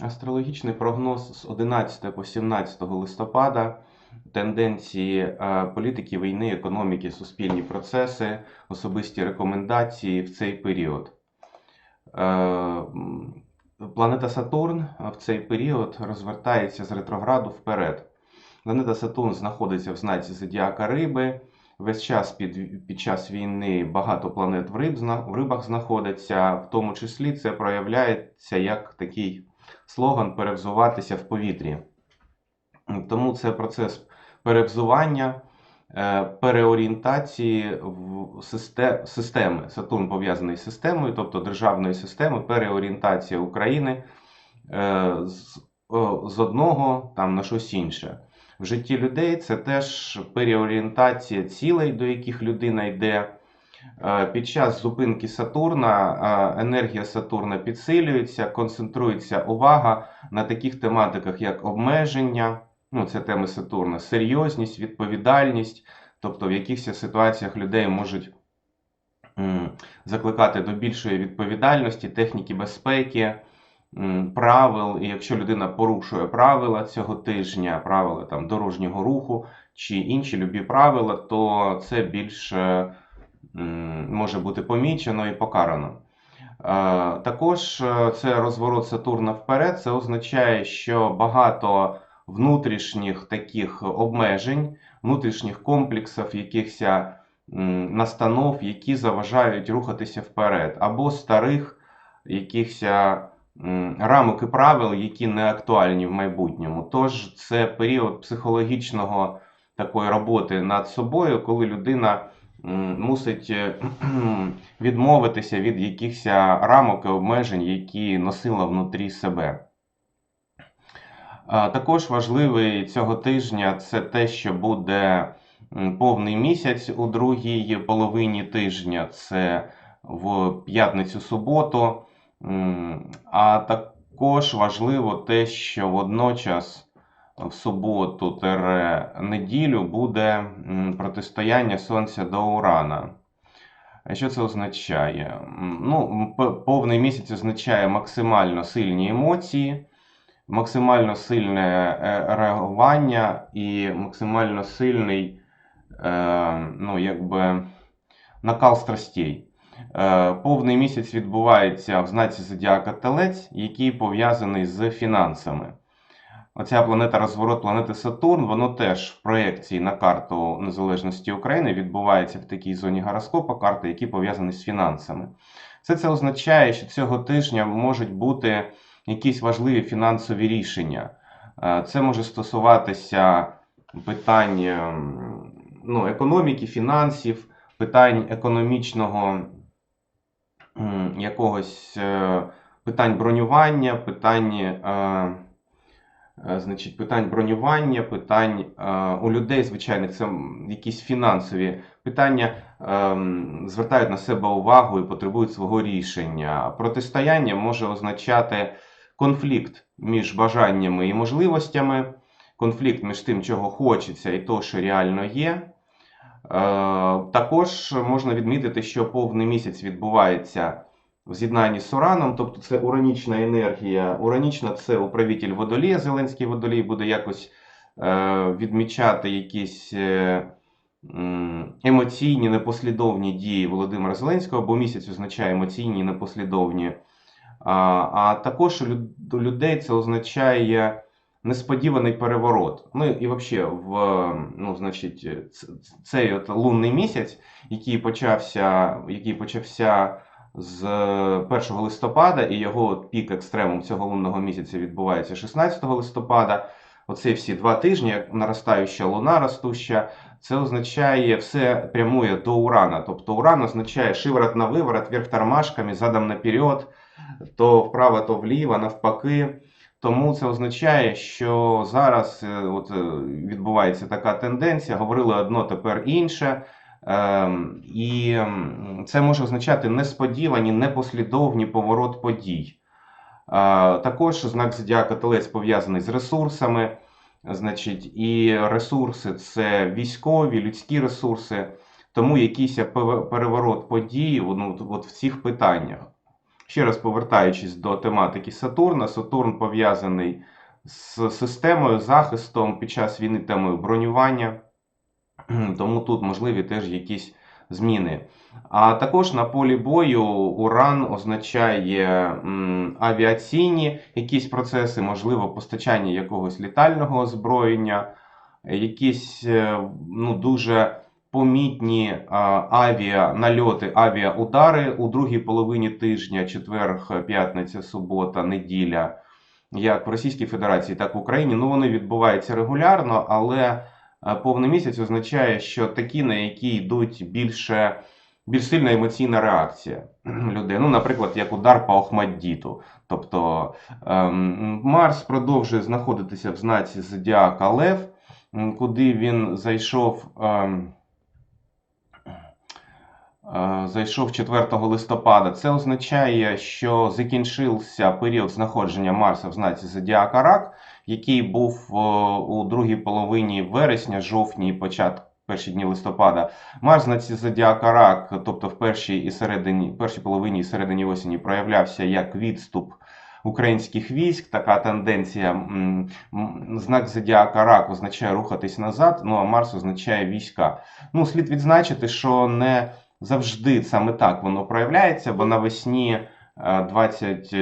Астрологічний прогноз з 11 по 17 листопада. Тенденції е, політики, війни, економіки, суспільні процеси, особисті рекомендації в цей період. Е, Планета Сатурн в цей період розвертається з ретрограду вперед. Планета Сатурн знаходиться в знаці Зодіака Риби. Весь час під, під час війни багато планет в, риб, в рибах знаходиться, в тому числі це проявляється як такий слоган перевзуватися в повітрі. Тому це процес перевзування, е, переорієнтації системи. Сатурн пов'язаний з системою, тобто державної системи, переорієнтація України е, з одного там, на щось інше. В житті людей це теж переорієнтація цілей, до яких людина йде. Е, Під час зупинки Сатурна е, енергія Сатурна підсилюється, концентрується увага на таких тематиках, як обмеження, ну це теми Сатурна, серйозність, відповідальність, тобто в якихось ситуаціях людей можуть закликати до більшої відповідальності, техніки безпеки, правил. І якщо людина порушує правила цього тижня, правила там дорожнього руху чи інші любі правила, то це більше може бути помічено і покарано. Е, Також е, це розворот Сатурна вперед. Це означає, що багато внутрішніх таких обмежень, внутрішніх комплексів, якихось настанов, які заважають рухатися вперед, або старих якихось рамок і правил, які не актуальні в майбутньому. Тож це період психологічного такої роботи над собою, коли людина мусить е, відмовитися від якихось рамок і обмежень, які носила внутрі себе. Також важливий цього тижня це те, що буде повний місяць у другій половині тижня, це в п'ятницю-суботу. А також важливо те, що водночас в суботу тере неділю буде протистояння Сонця до Урана. Що це означає? Ну, повний місяць означає максимально сильні емоції, максимально сильне е, реагування і максимально сильний е, ну, якби, накал страстей. Е, Повний місяць відбувається в знаці Зодіака Телець, який пов'язаний з фінансами. Оця планета розворот планети Сатурн, воно теж в проєкції на карту незалежності України відбувається в такій зоні гороскопа карти, які пов'язані з фінансами. Все це означає, що цього тижня можуть бути якісь важливі фінансові рішення. Е, Це може стосуватися питань ем, ну, економіки, фінансів, питань економічного якогось е, питань бронювання, питань. Е, Значить, питань бронювання, питань е, у людей звичайних це якісь фінансові питання ем, звертають на себе увагу і потребують свого рішення. Протистояння може означати конфлікт між бажаннями і можливостями, конфлікт між тим, чого хочеться, і то, що реально є. Е, Також можна відмітити, що повний місяць відбувається в з'єднанні з Ураном, тобто це уранічна енергія. Уранічна це управитель водолія, Зеленський водолій буде якось е, відмічати якісь е, емоційні непослідовні дії Володимира Зеленського, бо місяць означає емоційні непослідовні. А, а також у людей це означає несподіваний переворот. Ну і взагалі, в ну, значить, цей от лунний місяць, який почався, який почався з 1 листопада, і його пік екстремум цього лунного місяця відбувається 16 листопада. Оці всі два тижні, як наростаюча луна ростуща, це означає все прямує до Урана. Тобто Уран означає шиворот на виворот, вверх тормашками, задом наперед, то вправо, то вліво, навпаки. Тому це означає, що зараз е, от, е, відбувається така тенденція, говорили одно, тепер інше. Ем, І ем, це може означати несподівані, непослідовні поворот подій. Е, Також знак зодіака Телець пов'язаний з ресурсами. Значить, і ресурси це військові, людські ресурси. Тому якийсь переворот подій ну, от в цих питаннях. Ще раз повертаючись до тематики Сатурна, Сатурн пов'язаний з системою захистом під час війни темою бронювання, тому тут можливі теж якісь зміни. А також на полі бою уран означає авіаційні якісь процеси, можливо, постачання якогось літального озброєння, якісь е, ну, дуже помітні а, авіанальоти, авіаудари у другій половині тижня, четвер, п'ятниця, субота, неділя, як в Російській Федерації, так і в Україні. Ну, вони відбуваються регулярно, але е, повний місяць означає, що такі, на які йдуть більше. Більш сильна емоційна реакція людей. Ну, наприклад, як удар по Охмаддіту. Тобто ем, Марс продовжує знаходитися в знаці Зодіака Лев, куди він зайшов, ем, е, зайшов 4 листопада. Це означає, що закінчився період знаходження Марса в знаці Зодіака Рак, який був е, у другій половині вересня, жовтні і початку. Перші дні листопада Марс знаці Зодіака Рак, тобто в першій і середині, першій половині і середині осені проявлявся як відступ українських військ. Така тенденція. Знак Зодіака Рак означає рухатись назад, ну а Марс означає війська. Ну, слід відзначити, що не завжди саме так воно проявляється, бо навесні е, 20.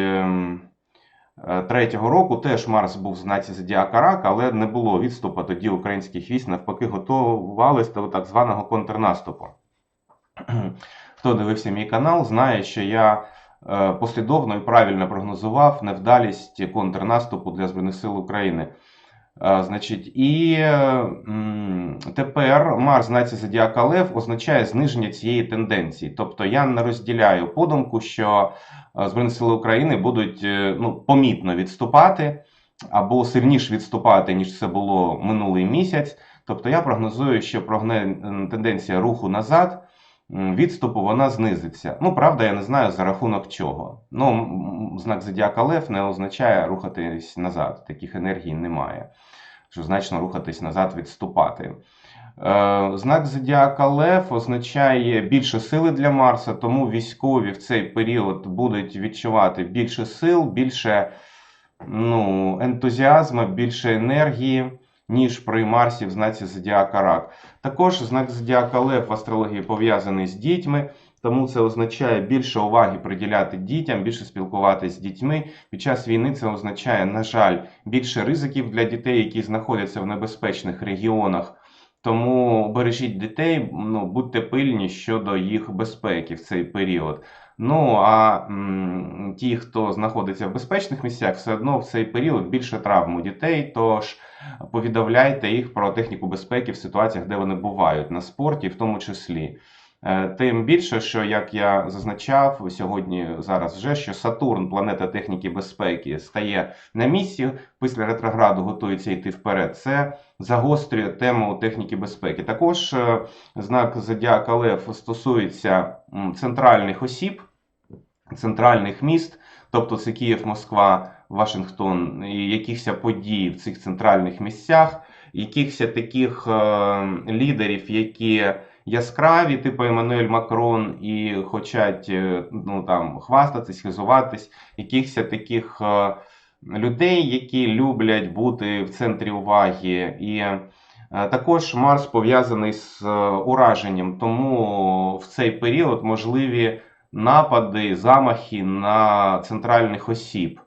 Е, Третього року теж Марс був в знаці Зодіака Рак, але не було відступу тоді українських військ, навпаки, готувалися до так званого контрнаступу. Хто дивився мій канал, знає, що я е, послідовно і правильно прогнозував невдалість контрнаступу для Збройних сил України. Е, Значить, і тепер Марс знаці Зодіака Лев означає зниження цієї тенденції. Тобто я не розділяю подумку, що Збройні сили України будуть е, ну, помітно відступати або сильніше відступати, ніж це було минулий місяць. Тобто я прогнозую, що прогне тенденція руху назад, відступу вона знизиться. Ну, правда, я не знаю за рахунок чого. Ну, знак Зодіака Лев не означає рухатись назад. Таких енергій немає. Що значно рухатись назад, відступати. Е, Знак Зодіака Лев означає більше сили для Марса, тому військові в цей період будуть відчувати більше сил, більше ну, ентузіазму, більше енергії, ніж при Марсі в знаці Зодіака Рак. Також знак Зодіака Лев в астрології пов'язаний з дітьми, тому це означає більше уваги приділяти дітям, більше спілкуватися з дітьми. Під час війни це означає, на жаль, більше ризиків для дітей, які знаходяться в небезпечних регіонах. Тому бережіть дітей, ну, будьте пильні щодо їх безпеки в цей період. Ну а м, ті, хто знаходиться в безпечних місцях, все одно в цей період більше травм у дітей. Тож повідомляйте їх про техніку безпеки в ситуаціях, де вони бувають на спорті, в тому числі. Е, Тим більше, що як я зазначав сьогодні, зараз вже що Сатурн, планета техніки безпеки, стає на місці після ретрограду, готується йти вперед. Це загострює тему техніки безпеки. Також е, знак Зодіака Лев стосується центральних осіб, центральних міст, тобто це Київ, Москва, Вашингтон, і якихось подій в цих центральних місцях, якихось таких е, лідерів, які яскраві, типу Еммануель Макрон, і хочуть е, ну, там, хвастатись, хизуватись, якихось таких е, людей, які люблять бути в центрі уваги. І е, також Марс пов'язаний з ураженням, тому в цей період можливі напади, замахи на центральних осіб,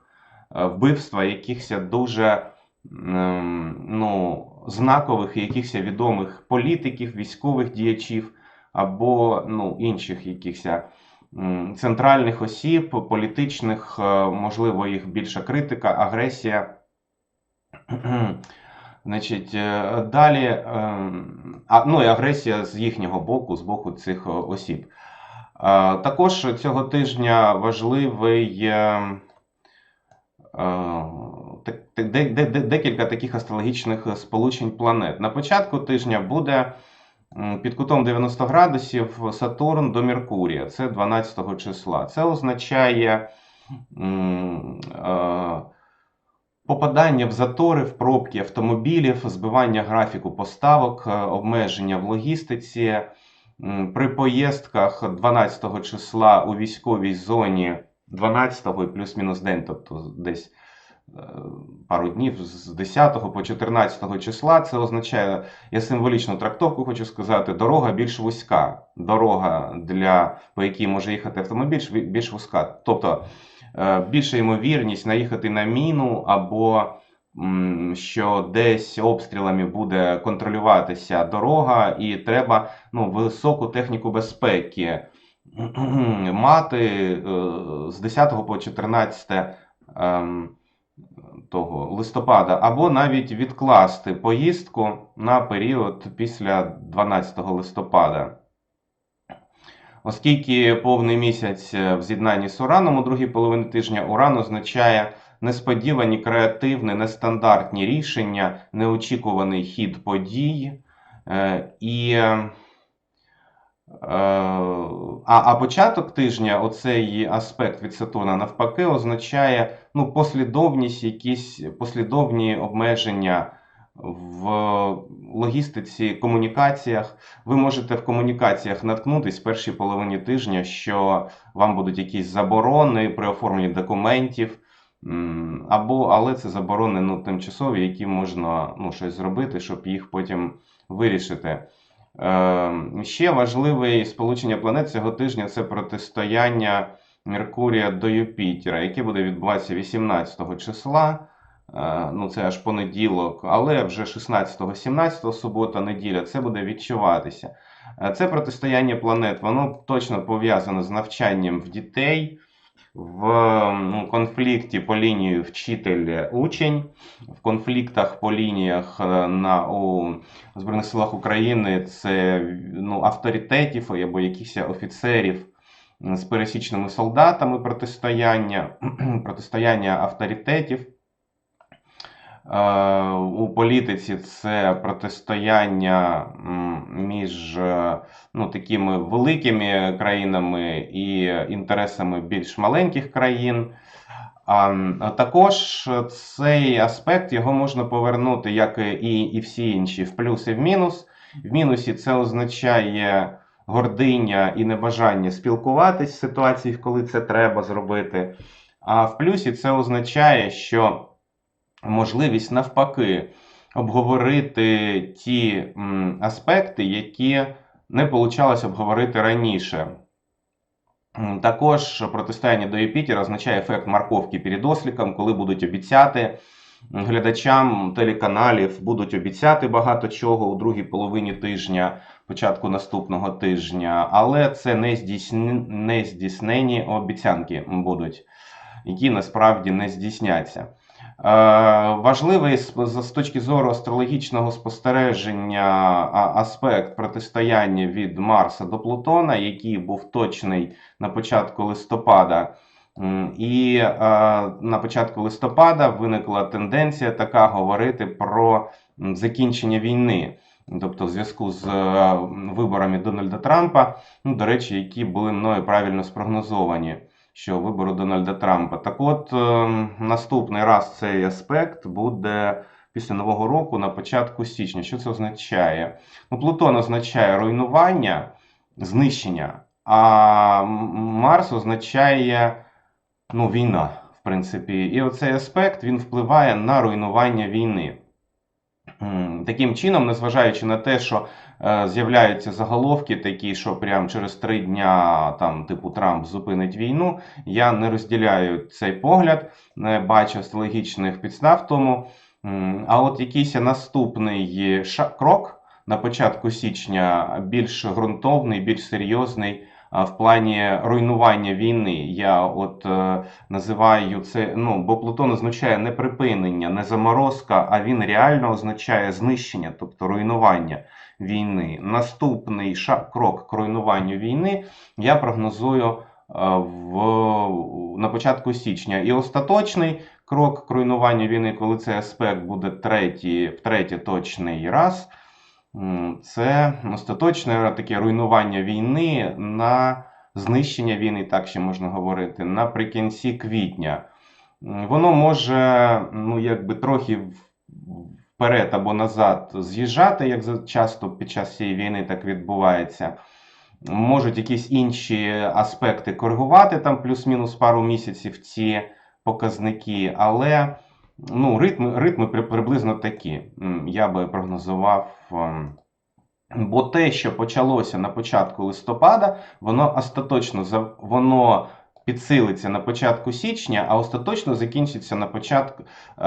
вбивства якихось дуже ну, знакових і якихось відомих політиків, військових діячів або ну, інших якихось центральних осіб, політичних, е, можливо, їх більша критика, агресія. Значить, е, далі, ем, ну і агресія з їхнього боку, з боку цих е, осіб. Також цього тижня важливий декілька таких астрологічних сполучень планет. На початку тижня буде під кутом 90 градусів Сатурн до Меркурія. Це 12 числа. Це означає е, попадання в затори, в пробки автомобілів, збивання графіку поставок, е, обмеження в логістиці. При поїздках 12 числа у військовій зоні 12 і плюс-мінус день, тобто десь е, пару днів з 10 по 14 числа. Це означає, я символічну трактовку хочу сказати, дорога більш вузька. Дорога, для, по якій може їхати автомобіль, більш вузька. Тобто е, більша ймовірність наїхати на міну або що десь обстрілами буде контролюватися дорога, і треба ну, високу техніку безпеки мати е, з 10 по 14 ем, того листопада, або навіть відкласти поїздку на період після 12 листопада. Оскільки повний місяць е, в з'єднанні з Ураном у другій половині тижня Уран означає несподівані, креативні, нестандартні рішення, неочікуваний хід подій. Е, І, е, а, а початок тижня, оцей аспект від Сатурна, навпаки, означає ну, послідовність, якісь послідовні обмеження в логістиці, комунікаціях. Ви можете в комунікаціях наткнутись в першій половині тижня, що вам будуть якісь заборони при оформленні документів. Або, але це заборони ну, тимчасові, які можна ну, щось зробити, щоб їх потім вирішити. Е, ще важливе сполучення планет цього тижня це протистояння Меркурія до Юпітера, яке буде відбуватися 18 числа. Е, ну, це аж понеділок, але вже 16-17 субота, неділя, це буде відчуватися. Е, Це протистояння планет, воно точно пов'язане з навчанням в дітей, в ну, конфлікті по лінії вчитель-учень, в конфліктах по лініях е, на, у Збройних силах України це ну, авторитетів або якихось офіцерів з пересічними солдатами протистояння, протистояння авторитетів. Е, У політиці це протистояння між е, ну, такими великими країнами і інтересами більш маленьких країн. А також цей аспект його можна повернути, як і, і всі інші, в плюс і в мінус. В мінусі це означає гординя і небажання спілкуватись в ситуації, коли це треба зробити. А в плюсі це означає, що можливість навпаки обговорити ті аспекти, які не получалось обговорити раніше. Також протистояння до Юпітера означає ефект морковки перед осліком, коли будуть обіцяти глядачам телеканалів, будуть обіцяти багато чого у другій половині тижня, початку наступного тижня, але це не, здійсн... не здійснені обіцянки будуть, які насправді не здійсняться. Е, Важливий з точки зору астрологічного спостереження аспект протистояння від Марса до Плутона, який був точний на початку листопада. І на початку листопада виникла тенденція така говорити про закінчення війни. Тобто, в зв'язку з е, виборами Дональда Трампа, ну, до речі, які були мною правильно спрогнозовані що вибору Дональда Трампа. Так от, е, наступний раз цей аспект буде після Нового року на початку січня. Що це означає? Ну, Плутон означає руйнування, знищення, а Марс означає ну, війна, в принципі. І оцей аспект він впливає на руйнування війни. Таким чином, незважаючи на те, що е, з'являються заголовки такі, що прямо через три дня там, типу Трамп зупинить війну, я не розділяю цей погляд, не бачу астрологічних підстав тому. А от якийсь наступний крок на початку січня більш ґрунтовний, більш серйозний в плані руйнування війни. Я от е, називаю це, ну, бо Плутон означає не припинення, не заморозка, а він реально означає знищення, тобто руйнування війни. Наступний крок к руйнуванню війни я прогнозую е, в, на початку січня. І остаточний крок к руйнуванню війни, коли цей аспект буде третій, втретє точний раз. Це остаточне таке руйнування війни на знищення війни, так ще можна говорити, наприкінці квітня. Воно може ну, якби трохи вперед або назад з'їжджати, як часто під час цієї війни так відбувається. можуть якісь інші аспекти коригувати там плюс-мінус пару місяців ці показники, але ну, ритми, ритми приблизно такі. Я би прогнозував. ем, Бо те, що почалося на початку листопада, воно остаточно воно підсилиться на початку січня, а остаточно закінчиться на початку е,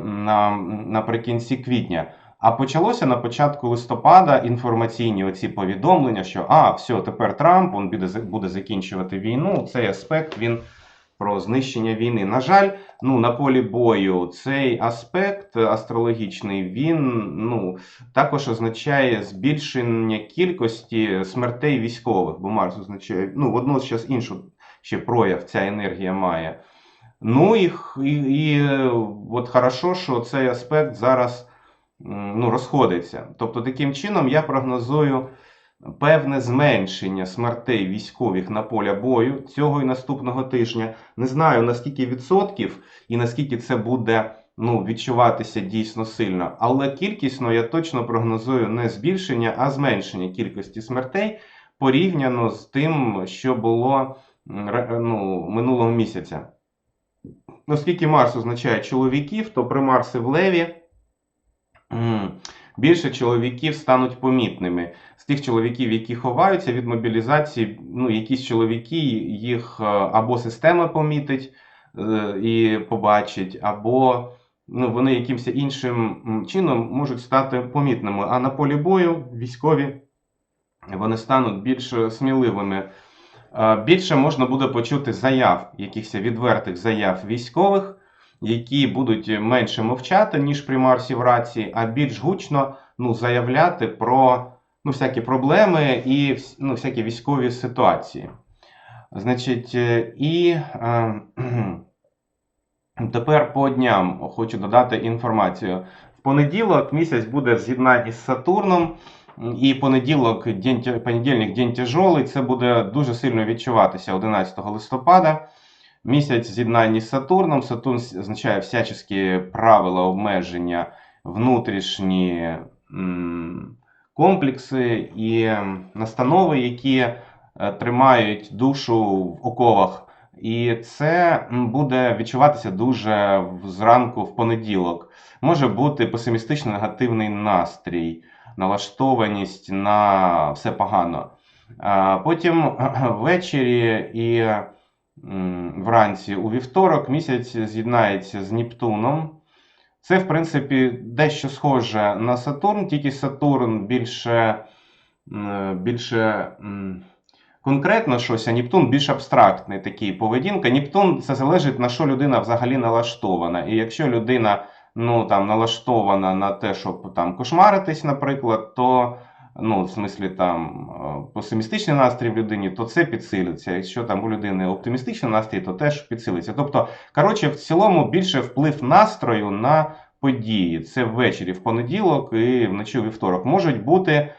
на, наприкінці квітня. А почалося на початку листопада інформаційні оці повідомлення, що а, все, тепер Трамп він буде закінчувати війну. Цей аспект він про знищення війни. На жаль, ну на полі бою цей аспект астрологічний він ну також означає збільшення кількості смертей військових, бо Марс означає, ну, водночас іншу ще прояв ця енергія має. Ну і, і, і от хорошо, що цей аспект зараз ну, розходиться. Тобто, таким чином я прогнозую певне зменшення смертей військових на поля бою цього і наступного тижня. Не знаю наскільки відсотків і наскільки це буде ну, відчуватися дійсно сильно. Але кількісно я точно прогнозую не збільшення, а зменшення кількості смертей порівняно з тим, що було ну, минулого місяця. Оскільки Марс означає чоловіків, то при Марсі в Леві більше чоловіків стануть помітними. З тих чоловіків, які ховаються від мобілізації, ну, якісь чоловіки їх е, або система помітить е, і побачить, або ну, вони якимось іншим чином можуть стати помітними. А на полі бою військові вони стануть більш сміливими. Е, Більше можна буде почути заяв, якихось відвертих заяв військових, які будуть менше мовчати, ніж при Марсі в рації, а більш гучно ну, заявляти про ну, всякі проблеми і ну, всякі військові ситуації. Значить, е, і е, тепер по дням хочу додати інформацію. В понеділок місяць буде в з Сатурном. І понеділок, день, понедільник, день тяжолий, це буде дуже сильно відчуватися 11 листопада. Місяць з'єднанні з Сатурном. Сатурн означає всячески правила обмеження, внутрішні комплекси і настанови, які е, тримають душу в оковах. І це буде відчуватися дуже зранку в понеділок. Може бути песимістично негативний настрій налаштованість на все погано. Потім ввечері і вранці у вівторок місяць з'єднається з Нептуном. Це, в принципі, дещо схоже на Сатурн, тільки Сатурн більше, більше конкретно щось, а Нептун більш абстрактний такий поведінка. Нептун це залежить на що людина взагалі налаштована. І якщо людина ну, там, налаштована на те, щоб там кошмаритись, наприклад, то ну, в смислі там е, песимістичний настрій в людині, то це підсилиться. Якщо там у людини оптимістичний настрій, то теж підсилиться. Тобто, коротше, в цілому більше вплив настрою на події. Це ввечері в понеділок і вночі у вівторок. Можуть бути е,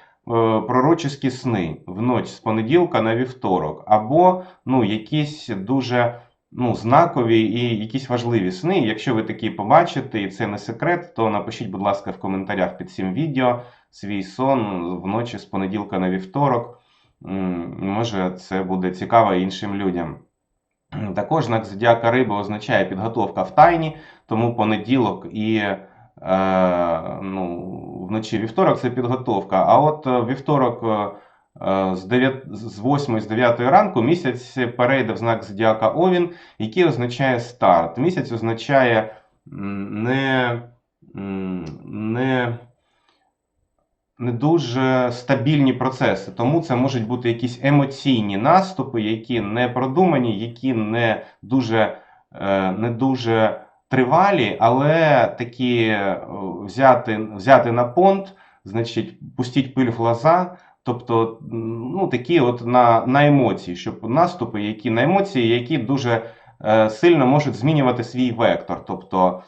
пророчеські сни в ніч з понеділка на вівторок, або ну, якісь дуже ну, знакові і якісь важливі сни. Якщо ви такі побачите, і це не секрет, то напишіть, будь ласка, в коментарях під цим відео свій сон вночі з понеділка на вівторок. Може, це буде цікаво іншим людям. Також знак зодіака риби означає підготовка в тайні, тому понеділок і е, ну, вночі вівторок це підготовка. А от е, вівторок е, е, з 9, з 8 з 9 ранку місяць перейде в знак зодіака Овін, який означає старт. Місяць означає не, не, не дуже стабільні процеси, тому це можуть бути якісь емоційні наступи, які не продумані, які не дуже, е, не дуже тривалі, але такі е, взяти, взяти на понт, значить, пустіть пиль в глаза. Тобто, ну, такі от на, на емоції, щоб наступи, які на емоції, які дуже е, сильно можуть змінювати свій вектор. Тобто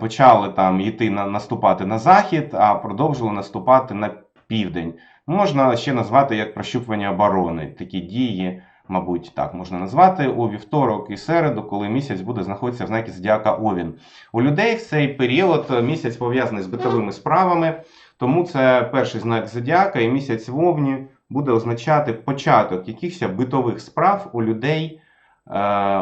почали там йти на наступати на захід, а продовжили наступати на південь. Можна ще назвати як прощупування оборони. Такі дії, мабуть, так можна назвати у вівторок і середу, коли місяць буде знаходитися в знакі зодіака Овін. У людей в цей період е, місяць пов'язаний з битовими справами. Тому це перший знак зодіака і місяць в Овні буде означати початок якихось битових справ у людей е,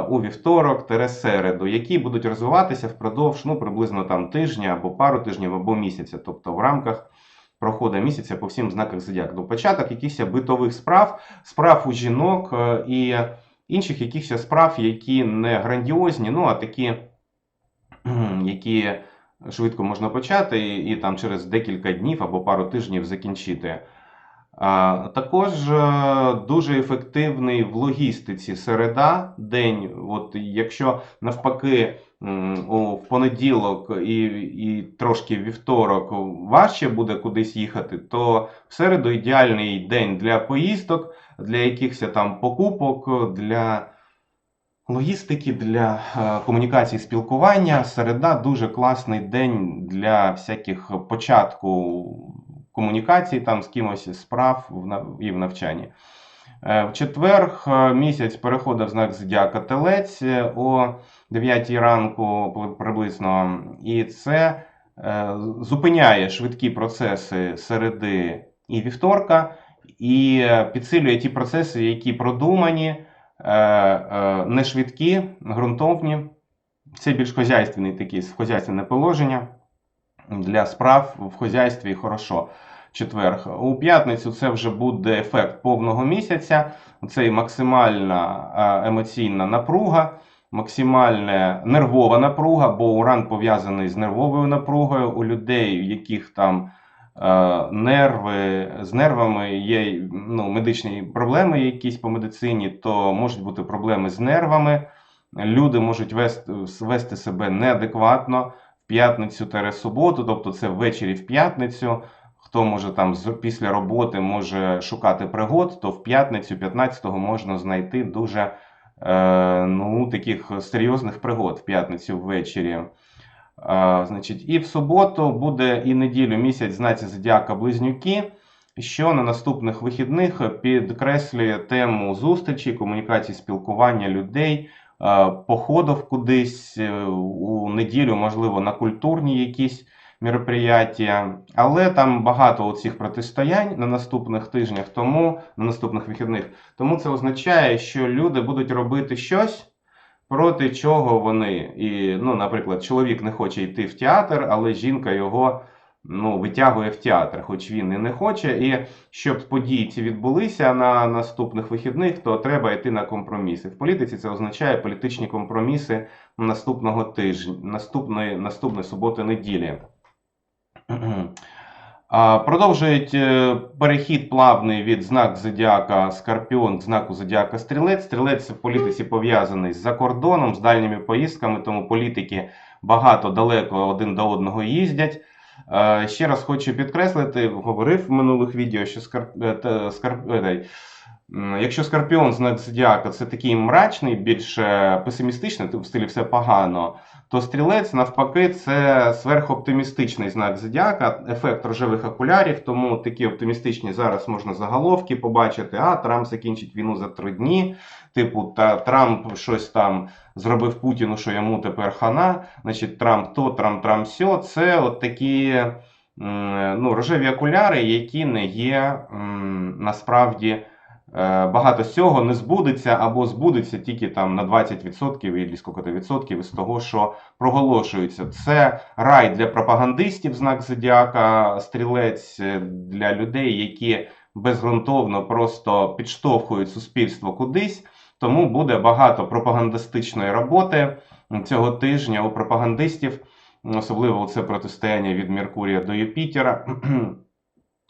у вівторок середу, які будуть розвиватися впродовж ну, приблизно там тижня або пару тижнів або місяця, тобто в рамках проходу місяця по всім знаках зодіаку. Ну, початок якихось битових справ, справ у жінок е, і інших якихось справ, які не грандіозні, ну а такі, які швидко можна почати і, і там через декілька днів або пару тижнів закінчити. Також е, дуже ефективний в логістиці середа день. От якщо навпаки в понеділок і, і трошки вівторок важче буде кудись їхати, то в середу ідеальний день для поїздок, для якихось там покупок, для логістики, для е, комунікації, спілкування. Середа дуже класний день для всяких початку комунікацій там з кимось справ і в навчанні. Е, В четвер е, місяць переходив знак зодіака Телець е, о 9 ранку приблизно, і це зупиняє швидкі процеси середи і вівторка, і підсилює ті процеси, які продумані, не швидкі, ґрунтовні. Це більш хозяйственний такий хозяйственне положення для справ в хозяйстві хорошо. Четверг. У п'ятницю це вже буде ефект повного місяця. Це і максимальна е, емоційна напруга, максимальна нервова напруга, бо уран пов'язаний з нервовою напругою. У людей, у яких там е, нерви з нервами є ну, медичні проблеми якісь по медицині, то можуть бути проблеми з нервами. Люди можуть вести, вести себе неадекватно п'ятницю суботу, тобто це ввечері в п'ятницю. Хто може там після роботи може шукати пригод, то в п'ятницю 15-го можна знайти дуже е, ну, таких серйозних пригод в п'ятницю ввечері. Е, значить, і в суботу буде і неділю місяць знаці зодіака Близнюки, що на наступних вихідних підкреслює тему зустрічі, комунікації, спілкування людей, походів кудись е, у неділю, можливо, на культурні якісь мероприятия. Але там багато цих протистоянь на наступних тижнях, тому на наступних вихідних. Тому це означає, що люди будуть робити щось, проти чого вони. І, ну, наприклад, чоловік не хоче йти в театр, але жінка його ну, витягує в театр, хоч він і не хоче. І щоб події ці відбулися на наступних вихідних, то треба йти на компроміси. В політиці це означає політичні компроміси наступного тижня, наступної, наступної суботи-неділі. Продовжують е, перехід плавний від знаку зодіака Скорпіон к знаку зодіака Стрілець. Стрілець в політиці пов'язаний з закордоном, з дальніми поїздками, тому політики багато далеко один до одного їздять. Е, Ще раз хочу підкреслити, говорив в минулих відео, що скарп... е, якщо Скорпіон знак зодіака це такий мрачний, більш е, песимістичний, типу в стилі все погано, то стрілець навпаки це сверхоптимістичний знак зодіака, ефект рожевих окулярів, тому такі оптимістичні зараз можна заголовки побачити. А Трамп закінчить війну за три дні. Типу, та Трамп щось там зробив Путіну, що йому тепер хана. Значить, Трамп то, Трамп, Трамп сьо. Це от такі ну, рожеві окуляри, які не є насправді. Е, Багато з цього не збудеться або збудеться тільки там на 20% і скільки відсотків із того, що проголошується. Це рай для пропагандистів, знак зодіака, стрілець е, для людей, які безґрунтовно просто підштовхують суспільство кудись. Тому буде багато пропагандистичної роботи цього тижня у пропагандистів, особливо це протистояння від Меркурія до Юпітера.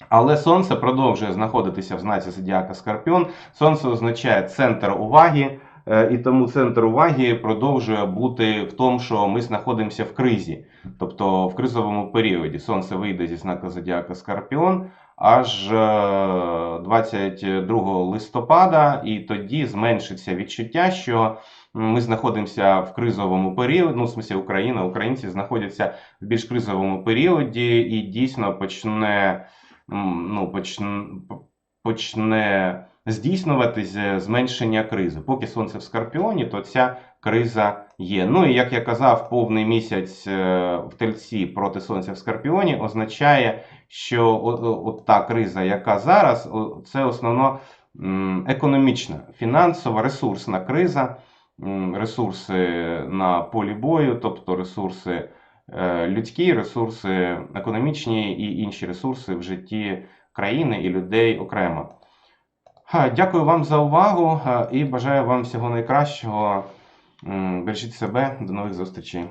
Але Сонце продовжує знаходитися в знаці Зодіака Скорпіон. Сонце означає центр уваги, е, і тому центр уваги продовжує бути в тому, що ми знаходимося в кризі, тобто в кризовому періоді. Сонце вийде зі знака Зодіака Скорпіон аж е, 22 листопада, і тоді зменшиться відчуття, що ми знаходимося в кризовому періоді, ну, в смысле Україна, українці знаходяться в більш кризовому періоді, і дійсно почне ну, почне, почне здійснюватися зменшення кризи. Поки сонце в Скорпіоні, то ця криза є. Ну і як я казав, повний місяць е, в тельці проти сонця в Скорпіоні означає, що от та криза, яка зараз, це основно економічна, фінансова, ресурсна криза, ресурси на полі бою, тобто ресурси людські, ресурси економічні і інші ресурси в житті країни і людей окремо. Дякую вам за увагу е, і бажаю вам всього найкращого. Бережіть себе. До нових зустрічей.